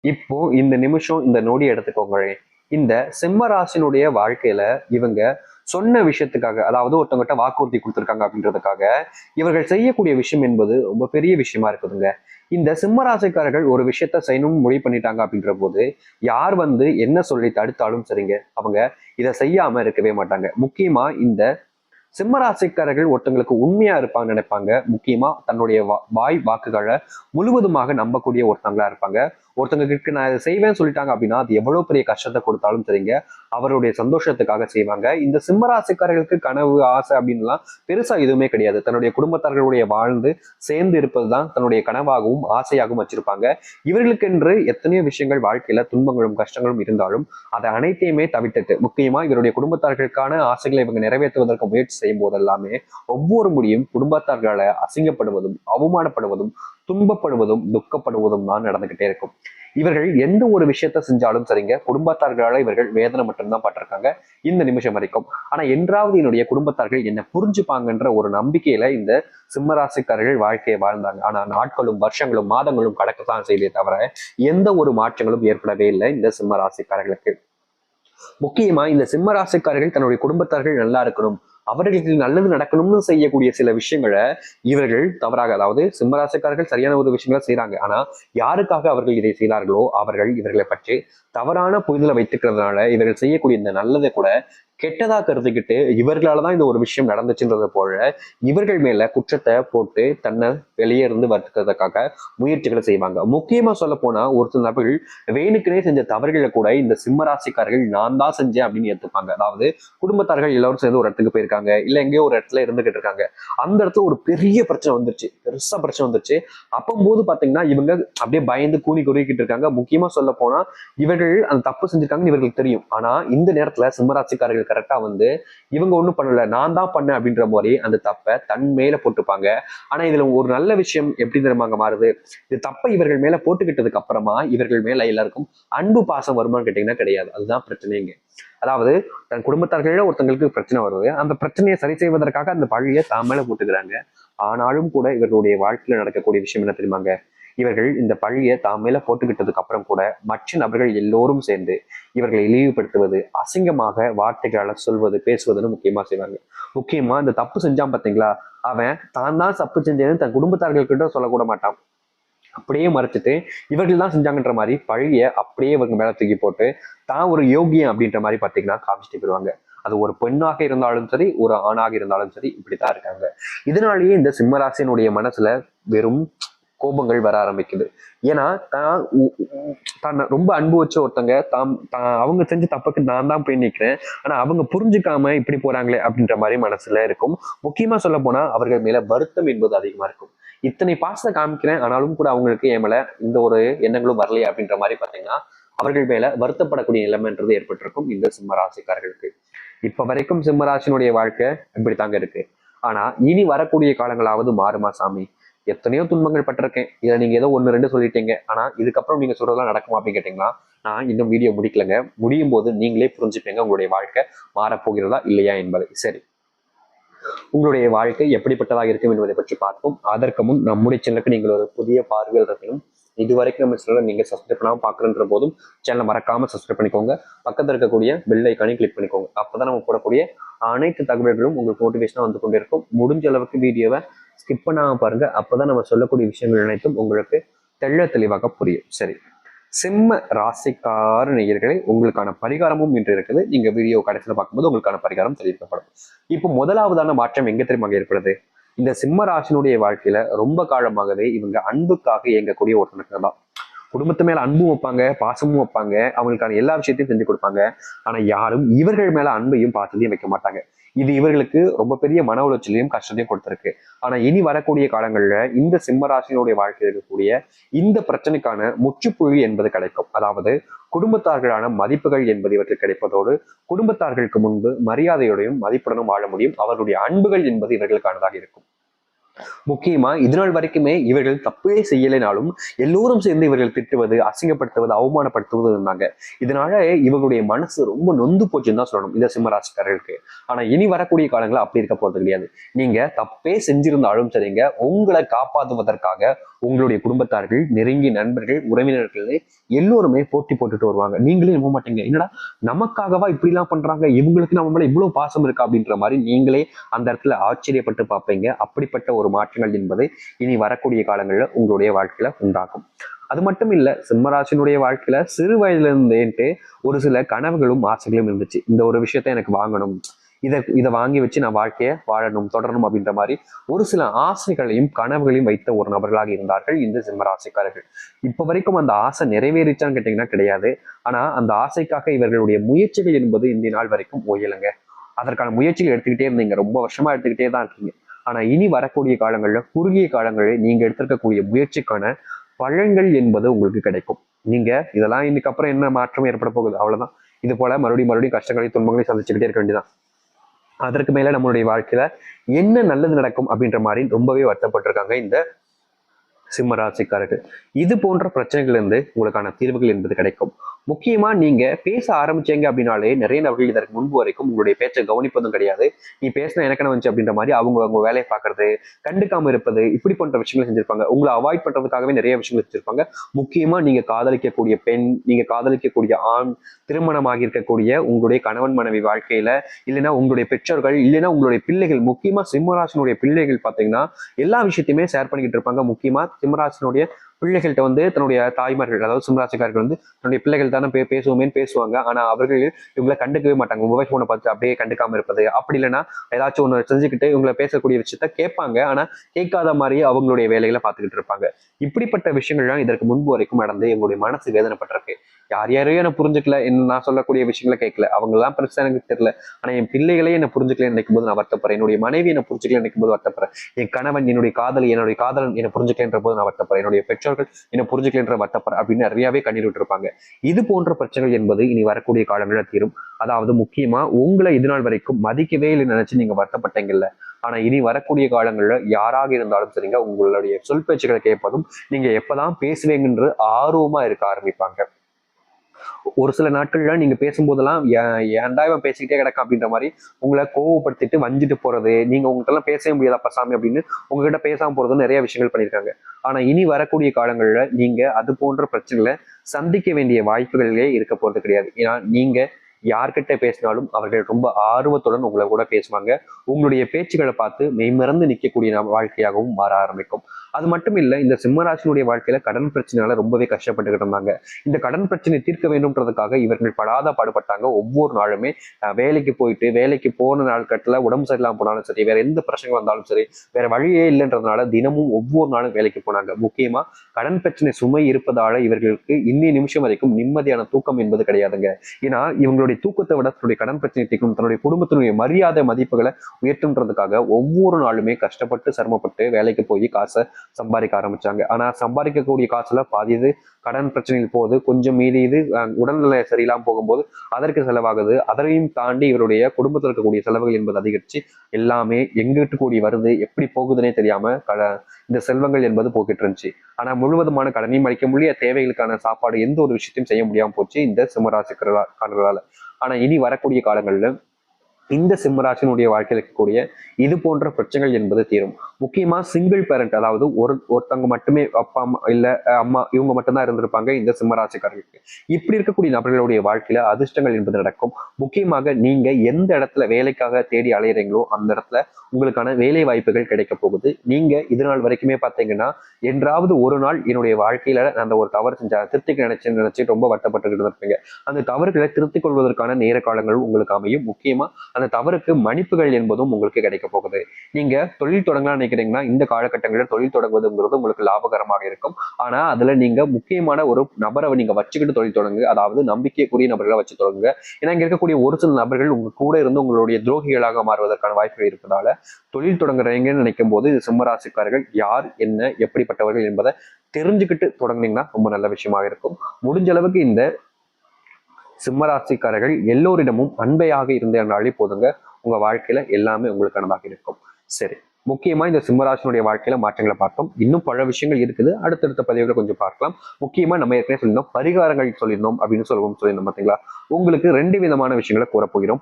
இப்போ இந்த நிமிஷம் இந்த நொடி எடுத்துக்கோங்களேன் இந்த சிம்மராசினுடைய வாழ்க்கையில இவங்க சொன்ன விஷயத்துக்காக அதாவது ஒருத்தவங்ககிட்ட வாக்குறுதி கொடுத்துருக்காங்க அப்படின்றதுக்காக இவர்கள் செய்யக்கூடிய விஷயம் என்பது ரொம்ப பெரிய விஷயமா இருக்குதுங்க. இந்த சிம்மராசிக்காரர்கள் ஒரு விஷயத்த செய்யணும்னு முடிவு பண்ணிட்டாங்க அப்படின்ற போது யார் வந்து என்ன சொல்லி தடுத்தாலும் சரிங்க அவங்க இதை செய்யாம இருக்கவே மாட்டாங்க. முக்கியமா இந்த சிம்மராசிக்காரர்கள் ஒருத்தங்களுக்கு உண்மையா இருப்பாங்கன்னு நினைப்பாங்க. முக்கியமா தன்னுடைய வா- வாய் வாக்குகளை முழுவதுமாக நம்பக்கூடிய ஒருத்தங்களா இருப்பாங்க. ஒருத்தங்களுக்கு நான் இதை செய்வேன்னு சொல்லிட்டாங்க அப்படின்னா அது எவ்வளவு பெரிய கஷ்டத்தை கொடுத்தாலும் சரிங்க. அவருடைய சந்தோஷத்துக்காக செய்வாங்க. இந்த சிம்மராசிக்காரர்களுக்கு கனவு ஆசை அப்படின்லாம் பெருசா எதுவுமே கிடையாது. தன்னுடைய குடும்பத்தார்களுடைய வாழ்ந்து சேர்ந்து இருப்பதுதான் தன்னுடைய கனவாகவும் ஆசையாகவும் வச்சிருப்பாங்க. இவர்களுக்கென்று எத்தனையோ விஷயங்கள் வாழ்க்கையில துன்பங்களும் கஷ்டங்களும் இருந்தாலும் அதை அனைத்தையுமே தவிர்த்துட்டு முக்கியமா இவருடைய குடும்பத்தார்களுக்கான ஆசைகளை இவங்க நிறைவேற்றுவதற்கு முயற்சி செய்யும் போதெல்லாமே ஒவ்வொரு முடியும் குடும்பத்தார்களை அசிங்கப்படுவதும் அவமானப்படுவதும் துன்பப்படுவதும் துக்கப்படுவதும் தான் நடந்துகிட்டே இருக்கும். இவர்கள் எந்த ஒரு விஷயத்த செஞ்சாலும் சரிங்க. குடும்பத்தார்களால இவர்கள் வேதனை மட்டும்தான் பட்டிருக்காங்க. இந்த நிமிஷம் வரைக்கும். ஆனா என்றாவது என்னுடைய குடும்பத்தார்கள் என்ன புரிஞ்சுப்பாங்கன்ற ஒரு நம்பிக்கையில இந்த சிம்மராசிக்காரர்கள் வாழ்க்கையை வாழ்ந்தாங்க. ஆனா நாட்களும் வருஷங்களும் மாதங்களும் கடக்கத்தான் செய்தே தவிர எந்த ஒரு மாற்றங்களும் ஏற்படவே இல்லை இந்த சிம்மராசிக்காரர்களுக்கு. முக்கியமா இந்த சிம்மராசிக்காரர்கள் தன்னுடைய குடும்பத்தார்கள் நல்லா இருக்கணும். அவர்களுக்கு நல்லது நடக்கணும்னு செய்யக்கூடிய சில விஷயங்களை இவர்கள் தவறாக அதாவது சிம்மராசிக்காரர்கள் சரியான ஒரு விஷயங்களை செய்யறாங்க ஆனா யாருக்காக அவர்கள் இதை செய்தார்களோ அவர்கள் இவர்களை பற்றி தவறான புரிதலை வைத்துக்கிறதுனால இவர்கள் செய்யக்கூடிய இந்த நல்லதை கூட கெட்டதா கருத்துக்கிட்டு இவர்களால தான் இந்த ஒரு விஷயம் நடந்துச்சுன்றது போல இவர்கள் மேல குற்றத்தை போட்டு தன்னை வெளியே இருந்து வர்றதுக்காக முயற்சிகளை செய்வாங்க. முக்கியமா சொல்ல போனா ஒரு சில நபர்கள் வேணுக்குனே செஞ்ச தவறுகளை கூட இந்த சிம்மராசிக்காரர்கள் நான் தான் செஞ்சேன் அப்படின்னு ஏத்துப்பாங்க. அதாவது குடும்பத்தார்கள் எல்லாரும் சேர்ந்து ஒரு இடத்துக்கு போயிருக்காங்க இல்ல எங்கேயோ ஒரு இடத்துல இருந்துகிட்டு இருக்காங்க. அந்த இடத்துல ஒரு பெரிய பிரச்சனை வந்துருச்சு பெருசா பிரச்சனை வந்துருச்சு. அப்பம்போது பாத்தீங்கன்னா இவங்க அப்படியே பயந்து கூணி குறுகிட்டு இருக்காங்க. முக்கியமா சொல்ல போனா இவர்கள் அந்த தப்பு செஞ்சிருக்காங்கன்னு இவர்களுக்கு தெரியும். ஆனா இந்த நேரத்துல சிம்மராசிக்காரர்கள் கரெக்டா வந்து இவங்க ஒன்றும் பண்ணல நான் தான் பண்ணேன் அப்படின்ற மாதிரி அந்த தப்பை தன் மேல போட்டுப்பாங்க ஆனா இதுல ஒரு நல்ல விஷயம் எப்படி தெரியுமாங்க மாறுது? இது தப்பை இவர்கள் மேல போட்டுக்கிட்டதுக்கு அப்புறமா இவர்கள் மேல எல்லாருக்கும் அன்பு பாசம் வருமான்னு கேட்டிங்கன்னா கிடையாது. அதுதான் பிரச்சனைங்க அதாவது தன் குடும்பத்தார்களே ஒருத்தங்களுக்கு பிரச்சனை வருது. அந்த பிரச்சனையை சரி செய்வதற்காக அந்த பழியை தான் மேல போட்டுக்கிறாங்க. ஆனாலும் கூட இவர்களுடைய வாழ்க்கையில நடக்கக்கூடிய விஷயம் என்ன தெரியுமாங்க இவர்கள் இந்த பழியை தாம் மேல போட்டுக்கிட்டதுக்கு அப்புறம் கூட மற்ற நபர்கள் எல்லோரும் சேர்ந்து இவர்களை இழிவுபடுத்துவது அசிங்கமாக வார்த்தைகளால சொல்வது பேசுவதுன்னு முக்கியமா செய்வாங்க. முக்கியமா இந்த தப்பு செஞ்சான் பாத்தீங்களா? அவன் தான் தான் தப்பு செஞ்சேன்னு தன் குடும்பத்தார்கள்கிட்ட சொல்லக்கூட மாட்டான். அப்படியே மறைச்சிட்டு இவர்கள் தான் செஞ்சாங்கன்ற மாதிரி பழிய அப்படியே இவங்க மேல தூக்கி போட்டு தான் ஒரு யோகியம் அப்படின்ற மாதிரி பாத்தீங்கன்னா காமிச்சிட்டு போயிருவாங்க அது ஒரு பெண்ணாக இருந்தாலும் சரி ஒரு ஆணாக இருந்தாலும் சரி இப்படித்தான் இருக்காங்க. இதனாலேயே இந்த சிம்மராசினுடைய மனசுல வெறும் கோபங்கள் வர ஆரம்பிக்குது. ஏன்னா தான் தான் ரொம்ப அன்பு வச்ச ஒருத்தங்க தாம் தான் அவங்க செஞ்ச தப்புக்கு நான் தான் போய் நிக்கிறேன். ஆனா அவங்க புரிஞ்சுக்காம இப்படி போறாங்களே அப்படின்ற மாதிரி மனசுல இருக்கும். முக்கியமா சொல்ல போனா அவர்கள் மேல வருத்தம் என்பது அதிகமா இருக்கும். இத்தனை பாசத்தை காமிக்கிறேன் ஆனாலும் கூட அவங்களுக்கு என் மேல இந்த ஒரு எண்ணங்களும் வரலையே அப்படின்ற மாதிரி பாத்தீங்கன்னா அவர்கள் மேல வருத்தப்படக்கூடிய நிலைமைன்றது ஏற்பட்டிருக்கும் இந்த சிம்மராசிக்காரர்களுக்கு. இப்ப வரைக்கும் சிம்மராசினுடைய வாழ்க்கை இப்படித்தாங்க இருக்கு. ஆனா இனி வரக்கூடிய காலங்களாவது மாறுமா சாமி? எத்தனையோ துன்பங்கள் பட்டிருக்கேன். இதை நீங்க ஏதோ ஒன்று ரெண்டு சொல்லிட்டீங்க. ஆனா இதுக்கப்புறம் நீங்க சொல்கிறதெல்லாம் நடக்குமா அப்படின்னு கேட்டிங்கன்னா நான் இன்னும் வீடியோ முடிக்கலங்க. முடியும் போது நீங்களே புரிஞ்சுப்பீங்க உங்களுடைய வாழ்க்கை மாறப்போகிறதா இல்லையா என்பதை. சரி. உங்களுடைய வாழ்க்கை எப்படிப்பட்டதாக இருக்கும் என்பதை பற்றி பார்ப்போம். அதற்கு முன் நம்முடைய சேனலுக்கு நீங்கள் ஒரு புதிய பார்வையில் இருக்கணும் இதுவரைக்கும் நம்ம சேனலை நீங்க சப்ஸ்கிரைப் பண்ணாமல் பார்க்குறன்ற போதும் சேனலை மறக்காம சப்ஸ்கிரைப் பண்ணிக்கோங்க. பக்கத்துல இருக்கக்கூடிய பெல் ஐக்கானையும் கிளிக் பண்ணிக்கோங்க. அப்பதான் நம்ம போடக்கூடிய அனைத்து தகவல்களும் உங்களுக்கு மோட்டிவேஷனாக வந்து கொண்டிருக்கும். முடிஞ்ச அளவுக்கு வீடியோவை ஸ்கிப் பண்ணாம பாருங்க. அப்பதான் நம்ம சொல்லக்கூடிய விஷயங்கள் அனைத்தும் உங்களுக்கு தெள்ள தெளிவாக புரியும். சரி. சிம்ம ராசிக்கார நேயர்களே உங்களுக்கான பரிகாரமும் இன்று இருக்குது. நீங்க வீடியோ கடைசியில் பார்க்கும்போது உங்களுக்கான பரிகாரம் தெரிவிக்கப்படும். இப்போ முதலாவதான மாற்றம் எங்க தெரியுமா ஏற்படுது? இந்த சிம்ம ராசினுடைய வாழ்க்கையில ரொம்ப காலமாகவே இவங்க அன்புக்காக இயங்கக்கூடிய ஒருத்தனுக்கு தான். குடும்பத்து மேல அன்பும் வைப்பாங்க பாசமும் வைப்பாங்க. அவங்களுக்கான எல்லா விஷயத்தையும் செஞ்சு கொடுப்பாங்க. ஆனா யாரும் இவர்கள் மேல அன்பையும் பாசத்தையும் வைக்க மாட்டாங்க. இது இவர்களுக்கு ரொம்ப பெரிய மன உளைச்சலையும் கஷ்டத்தையும் கொடுத்திருக்கு. ஆனா இனி வரக்கூடிய காலங்களில் இந்த சிம்மராசினுடைய வாழ்க்கையில் இருக்கக்கூடிய இந்த பிரச்சனைக்கான முற்றுப்புள்ளி என்பது கிடைக்கும். அதாவது குடும்பத்தார்களான மதிப்புகள் என்பது இவற்றுக்கு கிடைப்பதோடு குடும்பத்தார்களுக்கு முன்பு மரியாதையோடையும் மதிப்புடனும் வாழ முடியும். அவர்களுடைய அன்புகள் என்பது இவர்களுக்கானதாக இருக்கும். முக்கியமா இதுநாள் வரைக்குமே இவர்கள் தப்பே செய்யலைனாலும் எல்லோரும் சேர்ந்து இவர்கள் திட்டுவது அசிங்கப்படுத்துவது அவமானப்படுத்துவது இருந்தாங்க. இதனால இவர்களுடைய மனசு ரொம்ப நொந்து போச்சுன்னு தான் சொல்லணும் இந்த சிம்மராசிக்காரர்களுக்கு. ஆனா இனி வரக்கூடிய காலங்களில் அப்படி இருக்க போறது கிடையாது. நீங்க தப்பே செஞ்சிருந்தாலும் சரிங்க உங்களை காப்பாற்றுவதற்காக உங்களுடைய குடும்பத்தார்கள் நெருங்கிய நண்பர்கள் உறவினர்கள் எல்லோருமே போட்டி போட்டுட்டு வருவாங்க. நீங்களே நம்ப மாட்டீங்க. என்னடா நமக்காகவா இப்படி எல்லாம் பண்றாங்க? இவங்களுக்கு நம்ம மேல இவ்வளவு பாசம் இருக்கா அப்படின்ற மாதிரி நீங்களே அந்த இடத்துல ஆச்சரியப்பட்டு பார்ப்பீங்க. அப்படிப்பட்ட ஒரு மாற்றங்கள் என்பது இனி வரக்கூடிய காலங்களில் உங்களுடைய வாழ்க்கையில உண்டாகும். அது மட்டும் இல்ல சிம்மராசினுடைய வாழ்க்கையில சிறு வயதுல இருந்தேன்ட்டு ஒரு சில கனவுகளும் ஆசைகளும் இருந்துச்சு. இந்த ஒரு விஷயத்த எனக்கு வாங்கணும். இதை இதை வாங்கி வச்சு நான் வாழ்க்கையை வாழணும் தொடரணும் அப்படின்ற மாதிரி ஒரு சில ஆசைகளையும் கனவுகளையும் வைத்த ஒரு நபர்களாக இருந்தார்கள் இந்த சிம்மராசிக்காரர்கள் இப்ப வரைக்கும் அந்த ஆசை நிறைவேறிச்சான்னு கேட்டீங்கன்னா கிடையாது. ஆனா அந்த ஆசைக்காக இவர்களுடைய முயற்சிகள் என்பது இந்த நாள் வரைக்கும் ஓயலைங்க. அதற்கான முயற்சிகள் எடுத்துக்கிட்டே இருந்தீங்க. ரொம்ப வருஷமா எடுத்துக்கிட்டே தான் இருக்கீங்க. ஆனா இனி வரக்கூடிய காலங்களில் குறுகிய காலங்களில் நீங்க எடுத்திருக்கக்கூடிய முயற்சிக்கான பழங்கள் என்பது உங்களுக்கு கிடைக்கும். நீங்க இதெல்லாம் இன்னைக்கு அப்புறம் என்ன மாற்றம் ஏற்பட போகுது? அவ்வளவுதான். இது போல மறுபடியும் மறுபடியும் கஷ்டங்களையும் துன்பங்களையும் சந்திச்சுக்கிட்டே இருக்க வேண்டியதான் அதற்கு மேல நம்மளுடைய வாழ்க்கையில என்ன நல்லது நடக்கும் அப்படின்ற மாதிரி ரொம்பவே வருத்தப்பட்டிருக்காங்க இந்த சிம்ம ராசிக்காரர்கள். இது போன்ற பிரச்சனைகள் இருந்து உங்களுக்கான தீர்வுகள் என்பது கிடைக்கும். முக்கியமாக நீங்கள் பேச ஆரம்பிச்சீங்க அப்படின்னாலே நிறைய நபர்கள் இதற்கு முன்பு வரைக்கும் உங்களுடைய பேச்சை கவனிப்பதும் கிடையாது. நீ பேசினா எனக்கு வந்துச்சு அப்படின்ற மாதிரி அவங்க அவங்க வேலையை பார்க்கறது கண்டுக்காம இருப்பது இப்படி போன்ற விஷயங்களை செஞ்சிருப்பாங்க. உங்களை அவாய்ட் பண்ணுறதுக்காகவே நிறைய விஷயங்கள் செஞ்சிருப்பாங்க. முக்கியமாக நீங்கள் காதலிக்கக்கூடிய பெண் நீங்கள் காதலிக்கக்கூடிய ஆண் திருமணமாக இருக்கக்கூடிய உங்களுடைய கணவன் மனைவி வாழ்க்கையில் இல்லைன்னா உங்களுடைய பெற்றோர்கள் இல்லைன்னா உங்களுடைய பிள்ளைகள் முக்கியமாக சிம்மராசனுடைய பிள்ளைகள் பார்த்தீங்கன்னா எல்லா விஷயத்தையுமே ஷேர் பண்ணிக்கிட்டு இருப்பாங்க. முக்கியமாக சிம்மராசனுடைய பிள்ளைகள்கிட்ட வந்து தன்னுடைய தாய்மார்கள் அதாவது சிம்மராசிக்காரர்கள் வந்து தன்னுடைய பிள்ளைகள் தானே பே பேசுவோமேன்னு பேசுவாங்க. ஆனா அவர்கள் இவங்களை கண்டுக்கவே மாட்டாங்க. மொபைல் போனை பார்த்து அப்படியே கண்டுக்காம இருப்பது. அப்படி இல்லைன்னா ஏதாச்சும் ஒன்று செஞ்சுக்கிட்டு இவங்களை பேசக்கூடிய விஷயத்த கேட்பாங்க. ஆனா கேட்காத மாதிரி அவங்களுடைய வேலைகளை பார்த்துக்கிட்டு இருப்பாங்க. இப்படிப்பட்ட விஷயங்கள்லாம் இதற்கு முன்பு வரைக்கும் நடந்து எங்களுடைய மனசு வேதனைப்பட்டிருக்கு. யார் யாரையும் என்ன புரிஞ்சுக்கல. என்ன நான் சொல்லக்கூடிய விஷயங்களை கேட்கல. அவங்க எல்லாம் பிரச்சனை எனக்கு தெரியல. ஆனா என் பிள்ளைகளே என்ன புரிஞ்சுக்கல நினைக்கும் போது நான் வருத்தப்படுறேன். என்னுடைய மனைவி என்ன புரிஞ்சுக்கல நினைக்கும் போது வருத்தப்படுறேன். என் கணவன் என்னுடைய காதலி என்னுடைய காதலன் என்ன புரிஞ்சுக்கலன்ற போது நான் வருத்தப்படுறேன். என்னுடைய பெற்றோர்கள் என்ன புரிஞ்சுக்கலன்ற வட்டப்பர் அப்படின்னு நிறையவே கண்ணீர் விட்டுருப்பாங்க. இது போன்ற பிரச்சனைகள் என்பது இனி வரக்கூடிய காலங்களில் தீரும். அதாவது முக்கியமா உங்களை இது நாள் வரைக்கும் மதிக்கவே இல்லை நினைச்சு நீங்க வருத்தப்பட்டீங்கல்ல. ஆனா இனி வரக்கூடிய காலங்கள்ல யாராக இருந்தாலும் சரிங்க உங்களுடைய சொல் பேச்சுகளை கேட்பதும் நீங்க எப்பதான் பேசுவீங்கன்று ஆர்வமா இருக்க ஆரம்பிப்பாங்க. ஒரு சில நாட்கள்ல நீங்க பேசும்போதெல்லாம் ஏன்டா இவன் பேசிக்கிட்டே கிடக்கும் அப்படின்ற மாதிரி உங்களை கோவப்படுத்திட்டு வஞ்சிட்டு போறது நீங்க உங்கள்கிட்ட எல்லாம் பேசவே முடியாது அப்ப சாமி அப்படின்னு உங்ககிட்ட பேசாம போறதும் நிறைய விஷயங்கள் பண்ணியிருக்காங்க. ஆனா இனி வரக்கூடிய காலங்கள்ல நீங்க அது போன்ற பிரச்சனைகளை சந்திக்க வேண்டிய வாய்ப்புகளே இருக்க போறது கிடையாது. ஏன்னா நீங்க யார்கிட்ட பேசினாலும் அவர்கள் ரொம்ப ஆர்வத்துடன் உங்களை கூட பேசுவாங்க. உங்களுடைய பேச்சுகளை பார்த்து மெய்மறந்து நிற்கக்கூடிய வாழ்க்கையாகவும் மாற ஆரம்பிக்கும். அது மட்டும் இல்லை இந்த சிம்மராசினுடைய வாழ்க்கையில கடன் பிரச்சனையால ரொம்பவே கஷ்டப்பட்டுக்கிட்டு இருந்தாங்க. இந்த கடன் பிரச்சனை தீர்க்க வேண்டும்ன்றதுக்காக இவர்கள் படாத பாடுபட்டாங்க. ஒவ்வொரு நாளுமே வேலைக்கு போயிட்டு வேலைக்கு போன நாட்கட்டில் உடம்பு சரியில்லாம போனாலும் சரி வேற எந்த பிரச்சனை வந்தாலும் சரி வேற வழியே இல்லைன்றதுனால தினமும் ஒவ்வொரு நாளும் வேலைக்கு போனாங்க. முக்கியமா கடன் பிரச்சனை சுமை இருப்பதால இவர்களுக்கு இன்னி நிமிஷம் வரைக்கும் நிம்மதியான தூக்கம் என்பது கிடையாதுங்க. ஏன்னா இவங்களுடைய தூக்கத்தை விட தன்னுடைய கடன் பிரச்சனை தீர்க்கும் தன்னுடைய குடும்பத்தினுடைய மரியாதை மதிப்புகளை உயர்த்துன்றதுக்காக ஒவ்வொரு நாளுமே கஷ்டப்பட்டு சிரமப்பட்டு வேலைக்கு போய் காசை சம்பாதிக்க ஆரம்பிச்சாங்க. ஆனா சம்பாதிக்கக்கூடிய காசுல பாதி இது கடன் பிரச்சனையில் போகுது. கொஞ்சம் மீதி இது உடல்நிலை சரியில்லாமல் போகும்போது அதற்கு செலவாகுது. அதையும் தாண்டி இவருடைய குடும்பத்தில் இருக்கக்கூடிய செலவுகள் என்பது அதிகரிச்சு எல்லாமே எங்கிட்டு கூடி வருது எப்படி போகுதுன்னே தெரியாம கட இந்த செல்வங்கள் என்பது போக்கிட்டு இருந்துச்சு. ஆனா முழுவதுமான கடனையும் அளிக்க முடிய தேவைகளுக்கான சாப்பாடு எந்த ஒரு விஷயத்தையும் செய்ய முடியாம போச்சு இந்த சிம்மராசிக்காரர்களால. ஆனா இனி வரக்கூடிய காலங்களில் இந்த சிம்மராசினுடைய வாழ்க்கையில் இருக்கக்கூடிய இது போன்ற பிரச்சனைகள் என்பது தீரும். முக்கியமா சிங்கிள் பேரண்ட் அதாவது ஒரு ஒருத்தவங்க மட்டுமே அப்பா அம்மா இல்ல அம்மா இவங்க மட்டும்தான் இருந்திருப்பாங்க இந்த சிம்மராசிக்காரர்களுக்கு. இப்படி இருக்கக்கூடிய நபர்களுடைய வாழ்க்கையில அதிர்ஷ்டங்கள் என்பது நடக்கும். முக்கியமாக நீங்க எந்த இடத்துல வேலைக்காக தேடி அலையிறீங்களோ அந்த இடத்துல உங்களுக்கான வேலை வாய்ப்புகள் கிடைக்க போகுது. நீங்க இது நாள் வரைக்குமே பார்த்தீங்கன்னா என்றாவது ஒரு நாள் என்னுடைய வாழ்க்கையில அந்த ஒரு தவறு செஞ்ச திருத்திக்க நினைச்சு நினைச்சு ரொம்ப வருத்தப்பட்டுக்கிட்டு இருப்பீங்க அந்த தவறுகளை திருத்திக் கொள்வதற்கான நேர காலங்கள் உங்களுக்கு அமையும். முக்கியமா அந்த தவறுக்கு மன்னிப்புகள் என்பதும் உங்களுக்கு கிடைக்க போகுது. நீங்க தொழில் தொடங்கலாம் நினைக்கிறீங்கன்னா இந்த காலகட்டங்களில் தொழில் தொடங்குவதுங்கிறது உங்களுக்கு லாபகரமாக இருக்கும். ஆனா அதுல நீங்க முக்கியமான ஒரு நபரை நீங்க வச்சுக்கிட்டு தொழில் தொடங்கு அதாவது நம்பிக்கைக்குரிய நபர்களை வச்சு தொடங்குங்க. ஏன்னா இங்க இருக்கக்கூடிய ஒரு சில நபர்கள் உங்க கூட இருந்து உங்களுடைய துரோகிகளாக மாறுவதற்கான வாய்ப்புகள் இருப்பதால தொழில் தொடங்குறீங்கன்னு நினைக்கும் போது சிம்மராசிக்காரர்கள் யார் என்ன எப்படிப்பட்டவர்கள் என்பதை தெரிஞ்சுக்கிட்டு தொடங்குனீங்கன்னா ரொம்ப நல்ல விஷயமாக இருக்கும். முடிஞ்ச அளவுக்கு இந்த சிம்மராசிக்காரர்கள் எல்லோரிடமும் அன்பையாக இருந்தனாலே போதுங்க உங்க வாழ்க்கையில எல்லாமே உங்களுக்கானதாக இருக்கும். சரி முக்கியமா இந்த சிம்மராசினுடைய வாழ்க்கையில மாற்றங்களை பார்த்தோம். இன்னும் பல விஷயங்கள் இருக்குது. அடுத்தடுத்த பதிவுல கொஞ்சம் பார்க்கலாம். முக்கியமா நம்ம ஏற்கனவே சொல்லியிருந்தோம் பரிகாரங்கள் சொல்லியிருந்தோம் அப்படின்னு சொல்லுவோம் சொல்லியிருந்தோம் பாத்தீங்களா உங்களுக்கு ரெண்டு விதமான விஷயங்களை கூற போகிறோம்.